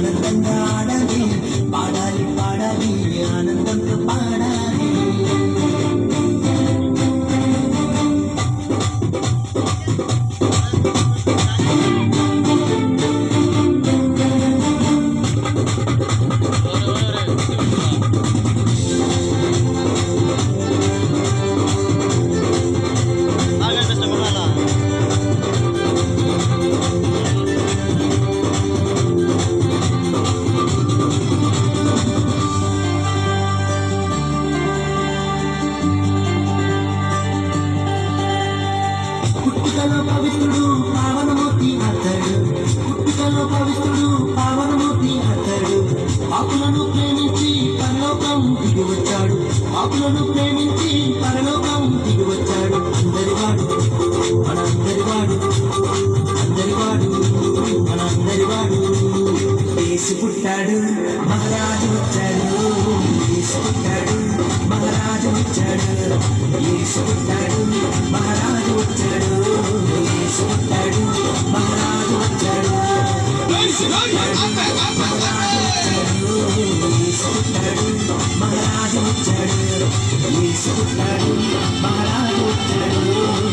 na na na పవిత్రుడు పావనమూర్తి అతడు. ఆకులను ప్రేమించి పరలోకం దిగి వచ్చాడు. ఆకులను ప్రేమించి పరలోకం దిగి వచ్చాడు. అందరివాడు మనందరివాడు అందరివాడు మనందరివాడు వేసి పుట్టాడు మహారాజు వచ్చాడు. వేసి పుట్టాడు మహారాజు వచ్చాడు. వేసి పుట్టాడు మహారాజు వచ్చాడు. Soldado, parado, terror